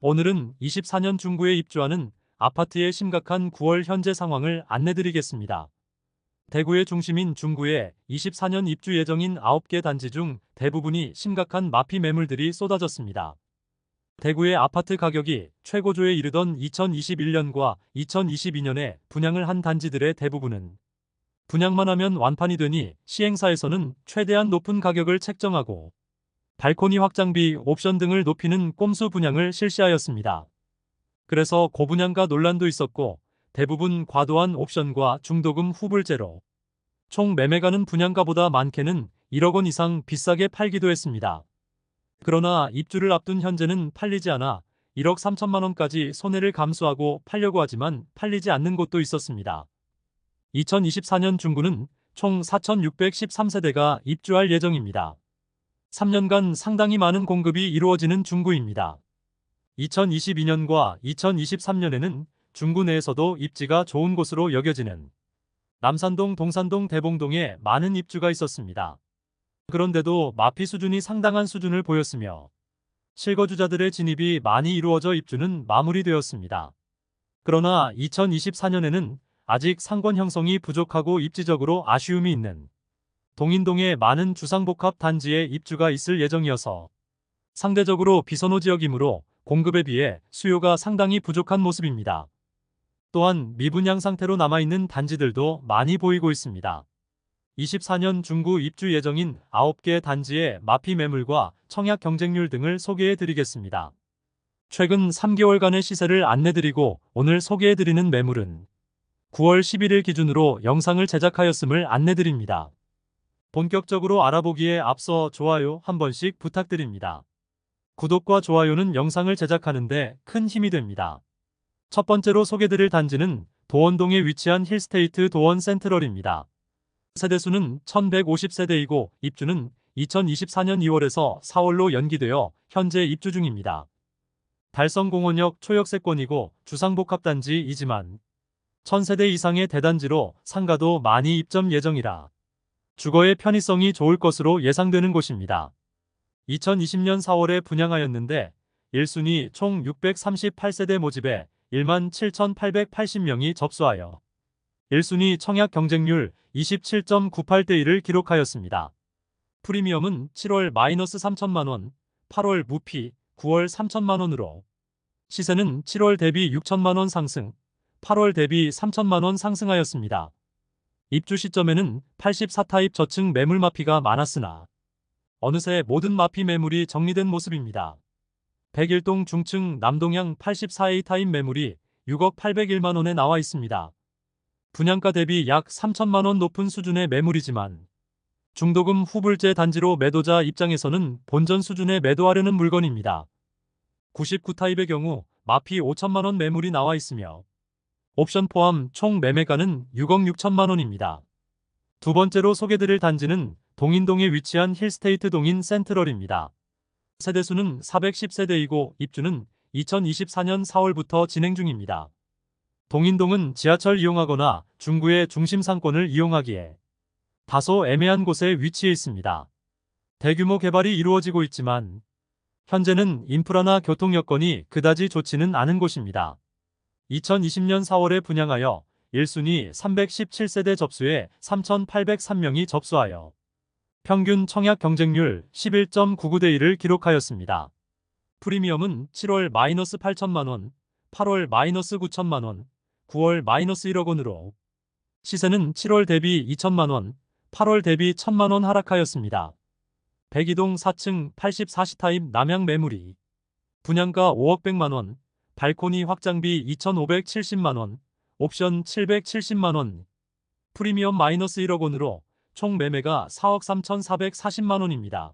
오늘은 24년 중구에 입주하는 아파트의 심각한 9월 현재 상황을 안내드리겠습니다. 대구의 중심인 중구에 24년 입주 예정인 9개 단지 중 대부분이 심각한 마피 매물들이 쏟아졌습니다. 대구의 아파트 가격이 최고조에 이르던 2021년과 2022년에 분양을 한 단지들의 대부분은 분양만 하면 완판이 되니 시행사에서는 최대한 높은 가격을 책정하고 발코니 확장비, 옵션 등을 높이는 꼼수 분양을 실시하였습니다. 그래서 고분양가 논란도 있었고 대부분 과도한 옵션과 중도금 후불제로 총 매매가는 분양가보다 많게는 1억 원 이상 비싸게 팔기도 했습니다. 그러나 입주를 앞둔 현재는 팔리지 않아 1억 3천만 원까지 손해를 감수하고 팔려고 하지만 팔리지 않는 곳도 있었습니다. 2024년 중구는 총 4,613세대가 입주할 예정입니다. 3년간 상당히 많은 공급이 이루어지는 중구입니다. 2022년과 2023년에는 중구 내에서도 입지가 좋은 곳으로 여겨지는 남산동, 동산동, 대봉동에 많은 입주가 있었습니다. 그런데도 마피 수준이 상당한 수준을 보였으며 실거주자들의 진입이 많이 이루어져 입주는 마무리되었습니다. 그러나 2024년에는 아직 상권 형성이 부족하고 입지적으로 아쉬움이 있는 동인동의 많은 주상복합 단지에 입주가 있을 예정이어서 상대적으로 비선호 지역이므로 공급에 비해 수요가 상당히 부족한 모습입니다. 또한 미분양 상태로 남아있는 단지들도 많이 보이고 있습니다. 24년 중구 입주 예정인 9개 단지의 마피 매물과 청약 경쟁률 등을 소개해 드리겠습니다. 최근 3개월간의 시세를 안내드리고 오늘 소개해 드리는 매물은 9월 11일 기준으로 영상을 제작하였음을 안내드립니다. 본격적으로 알아보기에 앞서 좋아요 한 번씩 부탁드립니다. 구독과 좋아요는 영상을 제작하는데 큰 힘이 됩니다. 첫 번째로 소개드릴 단지는 도원동에 위치한 힐스테이트 도원 센트럴입니다. 세대수는 1150세대이고 입주는 2024년 2월에서 4월로 연기되어 현재 입주 중입니다. 달성공원역 초역세권이고 주상복합단지이지만 1000세대 이상의 대단지로 상가도 많이 입점 예정이라 주거의 편의성이 좋을 것으로 예상되는 곳입니다. 2020년 4월에 분양하였는데 1순위 총 638세대 모집에 1만 7,880명이 접수하여 1순위 청약 경쟁률 27.98대 1을 기록하였습니다. 프리미엄은 7월 마이너스 3천만원, 8월 무피, 9월 3천만원으로 시세는 7월 대비 6천만원 상승, 8월 대비 3천만원 상승하였습니다. 입주 시점에는 84타입 저층 매물 마피가 많았으나 어느새 모든 마피 매물이 정리된 모습입니다. 101동 중층 남동향 84A 타입 매물이 6억 801만 원에 나와 있습니다. 분양가 대비 약 3천만 원 높은 수준의 매물이지만 중도금 후불제 단지로 매도자 입장에서는 본전 수준에 매도하려는 물건입니다. 99타입의 경우 마피 5천만 원 매물이 나와 있으며 옵션 포함 총 매매가는 6억 6천만 원입니다. 두 번째로 소개드릴 단지는 동인동에 위치한 힐스테이트 동인 센트럴입니다. 세대수는 410세대이고 입주는 2024년 4월부터 진행 중입니다. 동인동은 지하철 이용하거나 중구의 중심 상권을 이용하기에 다소 애매한 곳에 위치해 있습니다. 대규모 개발이 이루어지고 있지만 현재는 인프라나 교통 여건이 그다지 좋지는 않은 곳입니다. 2020년 4월에 분양하여 1순위 317세대 접수에 3,803명이 접수하여 평균 청약 경쟁률 11.99대 1을 기록하였습니다. 프리미엄은 7월 마이너스 8천만원, 8월 마이너스 9천만원, 9월 마이너스 1억 원으로 시세는 7월 대비 2천만원, 8월 대비 1천만원 하락하였습니다. 102동 4층 84시 타입 남양 매물이 분양가 5억 100만원, 발코니 확장비 2,570만원, 옵션 770만원, 프리미엄 마이너스 1억 원으로 총 매매가 4억 3,440만원입니다.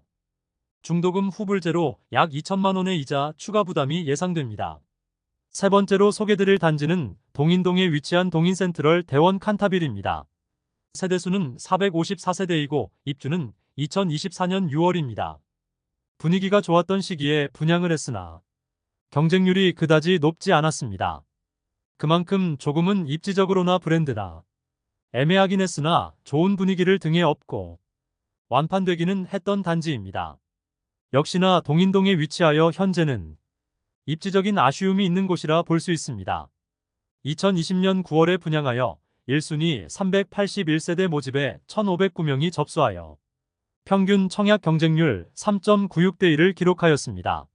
중도금 후불제로 약 2천만원의 이자 추가 부담이 예상됩니다. 세 번째로 소개드릴 단지는 동인동에 위치한 동인센트럴 대원 칸타빌입니다. 세대수는 454세대이고 입주는 2024년 6월입니다. 분위기가 좋았던 시기에 분양을 했으나 경쟁률이 그다지 높지 않았습니다. 그만큼 조금은 입지적으로나 브랜드나 애매하긴 했으나 좋은 분위기를 등에 업고 완판되기는 했던 단지입니다. 역시나 동인동에 위치하여 현재는 입지적인 아쉬움이 있는 곳이라 볼 수 있습니다. 2020년 9월에 분양하여 1순위 381세대 모집에 1,509명이 접수하여 평균 청약 경쟁률 3.96대 1을 기록하였습니다.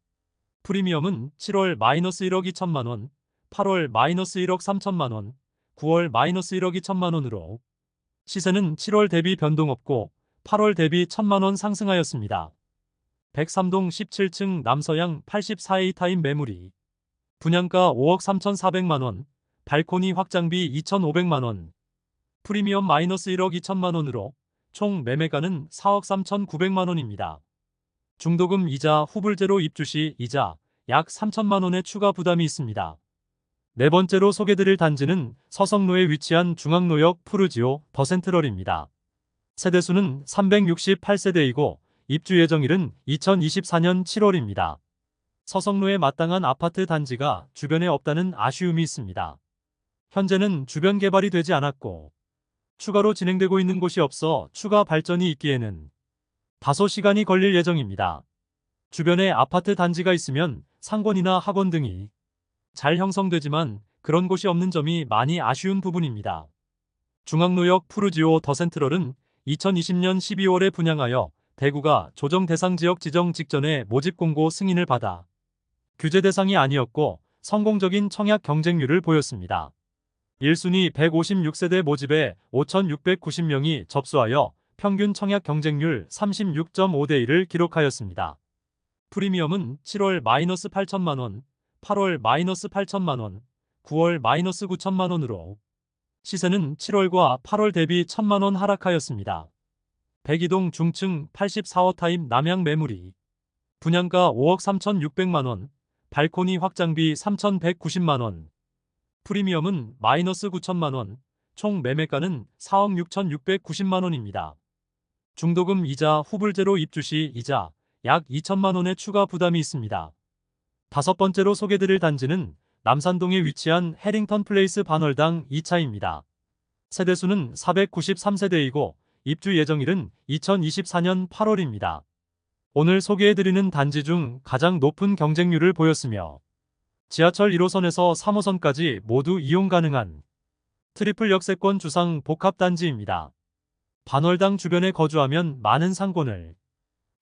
프리미엄은 7월 마이너스 1억 2천만 원, 8월 마이너스 1억 3천만 원, 9월 마이너스 1억 2천만 원으로 시세는 7월 대비 변동 없고 8월 대비 1천만 원 상승하였습니다. 103동 17층 남서양 84A 타임 매물이 분양가 5억 3,400만 원, 발코니 확장비 2,500만 원, 프리미엄 마이너스 1억 2천만 원으로 총 매매가는 4억 3,900만 원입니다. 중도금 이자 후불제로 입주 시 이자 약 3천만 원의 추가 부담이 있습니다. 네 번째로 소개드릴 단지는 서성로에 위치한 중앙로역 푸르지오 더 센트럴입니다. 세대수는 368세대이고 입주 예정일은 2024년 7월입니다. 서성로에 마땅한 아파트 단지가 주변에 없다는 아쉬움이 있습니다. 현재는 주변 개발이 되지 않았고 추가로 진행되고 있는 곳이 없어 추가 발전이 있기에는 다소 시간이 걸릴 예정입니다. 주변에 아파트 단지가 있으면 상권이나 학원 등이 잘 형성되지만 그런 곳이 없는 점이 많이 아쉬운 부분입니다. 중앙로역 푸르지오 더 센트럴은 2020년 12월에 분양하여 대구가 조정 대상 지역 지정 직전에 모집 공고 승인을 받아 규제 대상이 아니었고 성공적인 청약 경쟁률을 보였습니다. 1순위 156세대 모집에 5,690명이 접수하여 평균 청약 경쟁률 36.5대 1을 기록하였습니다. 프리미엄은 7월 마이너스 8천만 원, 8월 마이너스 8천만 원, 9월 마이너스 9천만 원으로 시세는 7월과 8월 대비 1천만 원 하락하였습니다. 백이동 중층 84호 타입 남양 매물이 분양가 5억 3,600만 원, 발코니 확장비 3,190만 원, 프리미엄은 마이너스 9천만 원, 총 매매가는 4억 6,690만 원입니다. 중도금 이자 후불제로 입주 시 이자 약 2천만 원의 추가 부담이 있습니다. 다섯 번째로 소개드릴 단지는 남산동에 위치한 해링턴 플레이스 반월당 2차입니다. 세대수는 493세대이고 입주 예정일은 2024년 8월입니다. 오늘 소개해드리는 단지 중 가장 높은 경쟁률을 보였으며 지하철 1호선에서 3호선까지 모두 이용 가능한 트리플 역세권 주상 복합단지입니다. 반월당 주변에 거주하면 많은 상권을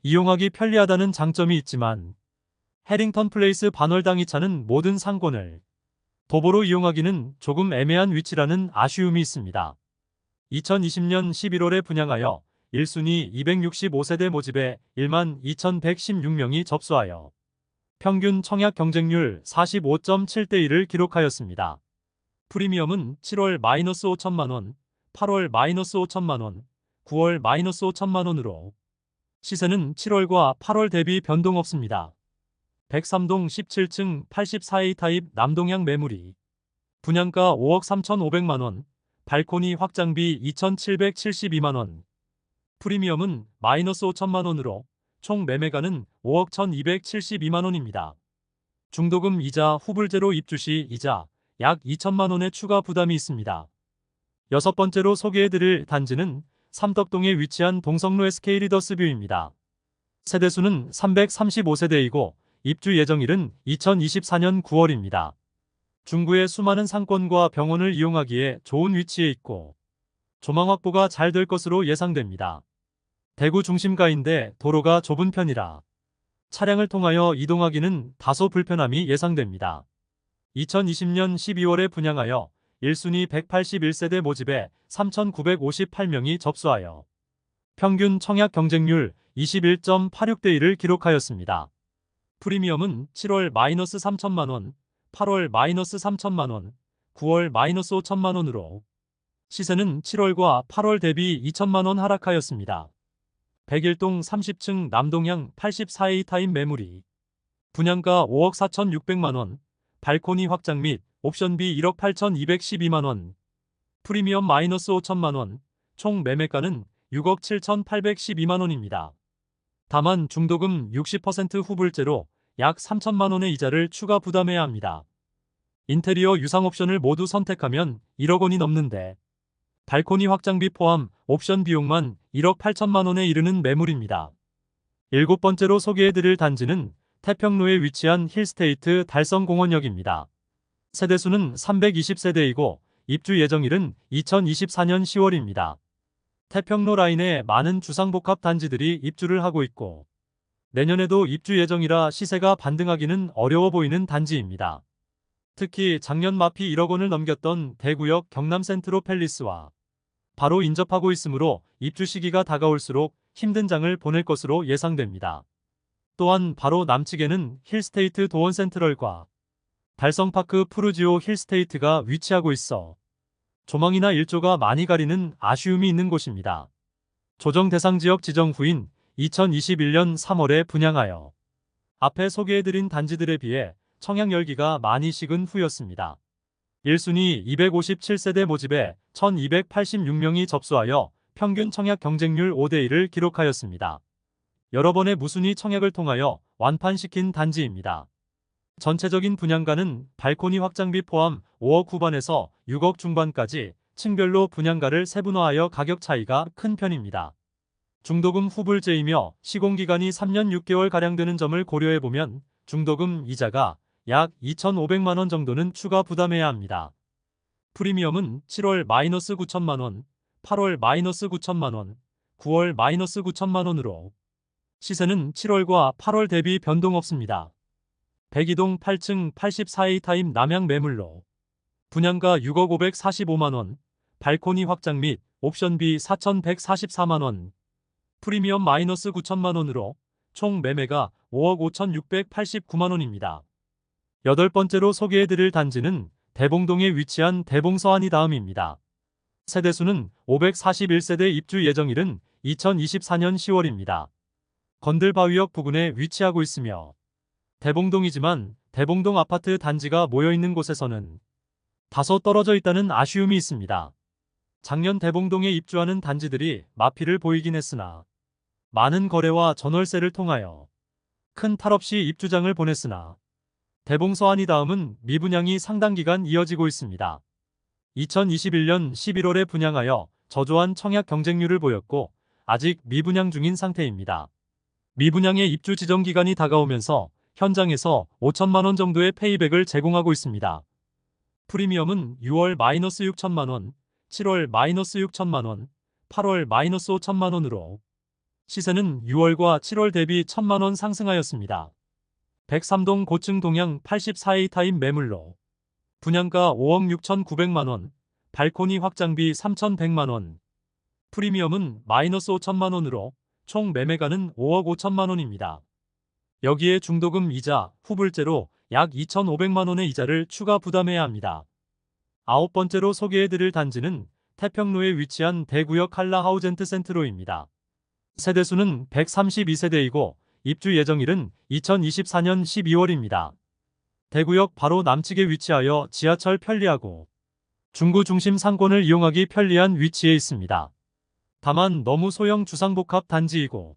이용하기 편리하다는 장점이 있지만 해링턴 플레이스 반월당 2차는 모든 상권을 도보로 이용하기는 조금 애매한 위치라는 아쉬움이 있습니다. 2020년 11월에 분양하여 1순위 265세대 모집에 1만 2116명이 접수하여 평균 청약 경쟁률 45.7대 1을 기록하였습니다. 프리미엄은 7월 마이너스 5천만 원, 8월 마이너스 5천만 원, 9월 마이너스 5천만 원으로 시세는 7월과 8월 대비 변동 없습니다. 103동 17층 84A 타입 남동향 매물이 분양가 5억 3,500만 원, 발코니 확장비 2,772만 원, 프리미엄은 마이너스 5천만 원으로 총 매매가는 5억 1,272만 원입니다. 중도금 이자 후불제로 입주 시 이자 약 2천만 원의 추가 부담이 있습니다. 여섯 번째로 소개해드릴 단지는 삼덕동에 위치한 동성로 SK 리더스 뷰입니다. 세대수는 335세대이고 입주 예정일은 2024년 9월입니다. 중구의 수많은 상권과 병원을 이용하기에 좋은 위치에 있고 조망 확보가 잘 될 것으로 예상됩니다. 대구 중심가인데 도로가 좁은 편이라 차량을 통하여 이동하기는 다소 불편함이 예상됩니다. 2020년 12월에 분양하여 1순위 181세대 모집에 3,958명이 접수하여 평균 청약 경쟁률 21.86대 1을 기록하였습니다. 프리미엄은 7월 마이너스 3천만 원, 8월 마이너스 3천만 원, 9월 마이너스 5천만 원으로 시세는 7월과 8월 대비 2천만 원 하락하였습니다. 101동 30층 남동향 84A 타임 매물이 분양가 5억 4,600만 원, 발코니 확장 및 옵션비 1억 8,212만 원, 프리미엄 마이너스 5천만 원, 총 매매가는 6억 7,812만 원입니다. 다만 중도금 60% 후불제로 약 3천만 원의 이자를 추가 부담해야 합니다. 인테리어 유상 옵션을 모두 선택하면 1억 원이 넘는데 발코니 확장비 포함 옵션 비용만 1억 8천만 원에 이르는 매물입니다. 일곱 번째로 소개해드릴 단지는 태평로에 위치한 힐스테이트 달성공원역입니다. 세대수는 320세대이고 입주 예정일은 2024년 10월입니다. 태평로 라인에 많은 주상복합 단지들이 입주를 하고 있고 내년에도 입주 예정이라 시세가 반등하기는 어려워 보이는 단지입니다. 특히 작년 마피 1억 원을 넘겼던 대구역 경남 센트로 팰리스와 바로 인접하고 있으므로 입주 시기가 다가올수록 힘든 장을 보낼 것으로 예상됩니다. 또한 바로 남측에는 힐스테이트 도원 센트럴과 달성파크 푸르지오 힐스테이트가 위치하고 있어 조망이나 일조가 많이 가리는 아쉬움이 있는 곳입니다. 조정 대상 지역 지정 후인 2021년 3월에 분양하여 앞에 소개해드린 단지들에 비해 청약 열기가 많이 식은 후였습니다. 1순위 257세대 모집에 1286명이 접수하여 평균 청약 경쟁률 5대1을 기록하였습니다. 여러 번의 무순위 청약을 통하여 완판시킨 단지입니다. 전체적인 분양가는 발코니 확장비 포함 5억 후반에서 6억 중반까지 층별로 분양가를 세분화하여 가격 차이가 큰 편입니다. 중도금 후불제이며 시공기간이 3년 6개월가량 되는 점을 고려해보면 중도금 이자가 약 2,500만원 정도는 추가 부담해야 합니다. 프리미엄은 7월 마이너스 9천만원, 8월 마이너스 9천만원, 9월 마이너스 9천만원으로 시세는 7월과 8월 대비 변동 없습니다. 백이동 8층 84A 타임 남양 매물로 분양가 6억 545만원, 발코니 확장 및 옵션비 4,144만원, 프리미엄 마이너스 9천만원으로 총 매매가 5억 5,689만원입니다. 여덟 번째로 소개해드릴 단지는 대봉동에 위치한 대봉서안이 다음입니다. 세대수는 541세대 입주 예정일은 2024년 10월입니다. 건들바위역 부근에 위치하고 있으며 대봉동이지만 대봉동 아파트 단지가 모여있는 곳에서는 다소 떨어져 있다는 아쉬움이 있습니다. 작년 대봉동에 입주하는 단지들이 마피를 보이긴 했으나 많은 거래와 전월세를 통하여 큰 탈 없이 입주장을 보냈으나 대봉서안이 다음은 미분양이 상당 기간 이어지고 있습니다. 2021년 11월에 분양하여 저조한 청약 경쟁률을 보였고 아직 미분양 중인 상태입니다. 미분양의 입주 지정 기간이 다가오면서 현장에서 5천만 원 정도의 페이백을 제공하고 있습니다. 프리미엄은 6월 마이너스 6천만 원, 7월 마이너스 6천만 원, 8월 마이너스 5천만 원으로 시세는 6월과 7월 대비 1천만 원 상승하였습니다. 103동 고층 동양 84A 타임 매물로 분양가 5억 6천9백만 원, 발코니 확장비 3천100만 원, 프리미엄은 마이너스 5천만 원으로 총 매매가는 5억 5천만 원입니다. 여기에 중도금 이자, 후불제로 약 2,500만 원의 이자를 추가 부담해야 합니다. 아홉 번째로 소개해드릴 단지는 태평로에 위치한 대구역 한라하우젠트 센트로입니다. 세대수는 132세대이고 입주 예정일은 2024년 12월입니다. 대구역 바로 남측에 위치하여 지하철 편리하고 중구 중심 상권을 이용하기 편리한 위치에 있습니다. 다만 너무 소형 주상복합 단지이고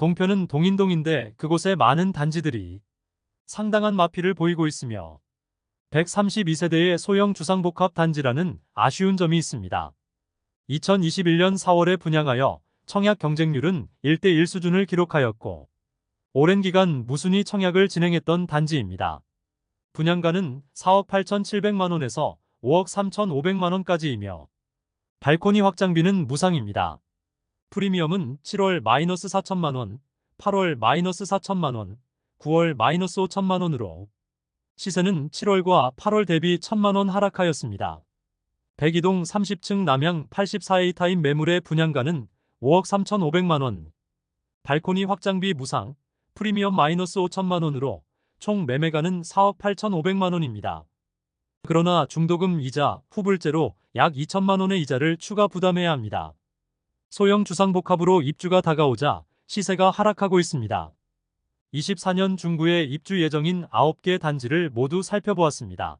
동편은 동인동인데 그곳에 많은 단지들이 상당한 마피를 보이고 있으며 132세대의 소형 주상복합 단지라는 아쉬운 점이 있습니다. 2021년 4월에 분양하여 청약 경쟁률은 1대1 수준을 기록하였고 오랜 기간 무순위 청약을 진행했던 단지입니다. 분양가는 4억 8,700만원에서 5억 3,500만원까지이며 발코니 확장비는 무상입니다. 프리미엄은 7월 마이너스 4천만원, 8월 마이너스 4천만원, 9월 마이너스 5천만원으로 시세는 7월과 8월 대비 1천만원 하락하였습니다. 백이동 30층 남양 84A 타임 매물의 분양가는 5억 3,500만원, 발코니 확장비 무상, 프리미엄 마이너스 5천만원으로 총 매매가는 4억 8,500만원입니다. 그러나 중도금 이자, 후불제로 약 2천만원의 이자를 추가 부담해야 합니다. 소형 주상복합으로 입주가 다가오자 시세가 하락하고 있습니다. 24년 중구에 입주 예정인 9개 단지를 모두 살펴보았습니다.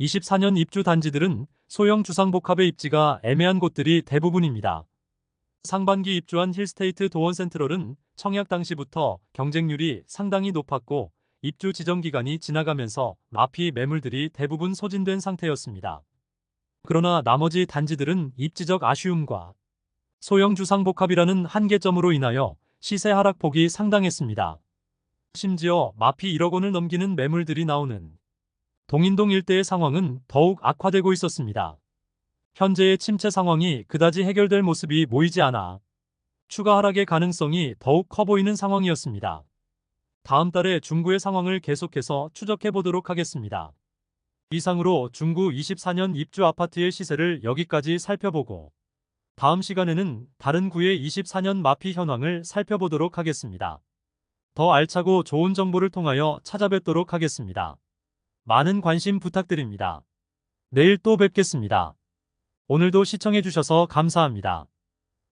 24년 입주 단지들은 소형 주상복합의 입지가 애매한 곳들이 대부분입니다. 상반기 입주한 힐스테이트 도원 센트럴은 청약 당시부터 경쟁률이 상당히 높았고 입주 지정 기간이 지나가면서 마피 매물들이 대부분 소진된 상태였습니다. 그러나 나머지 단지들은 입지적 아쉬움과 소형 주상복합이라는 한계점으로 인하여 시세 하락폭이 상당했습니다. 심지어 마피 1억 원을 넘기는 매물들이 나오는 동인동 일대의 상황은 더욱 악화되고 있었습니다. 현재의 침체 상황이 그다지 해결될 모습이 보이지 않아 추가 하락의 가능성이 더욱 커 보이는 상황이었습니다. 다음 달에 중구의 상황을 계속해서 추적해 보도록 하겠습니다. 이상으로 중구 24년 입주 아파트의 시세를 여기까지 살펴보고 다음 시간에는 다른 구의 24년 마피 현황을 살펴보도록 하겠습니다. 더 알차고 좋은 정보를 통하여 찾아뵙도록 하겠습니다. 많은 관심 부탁드립니다. 내일 또 뵙겠습니다. 오늘도 시청해주셔서 감사합니다.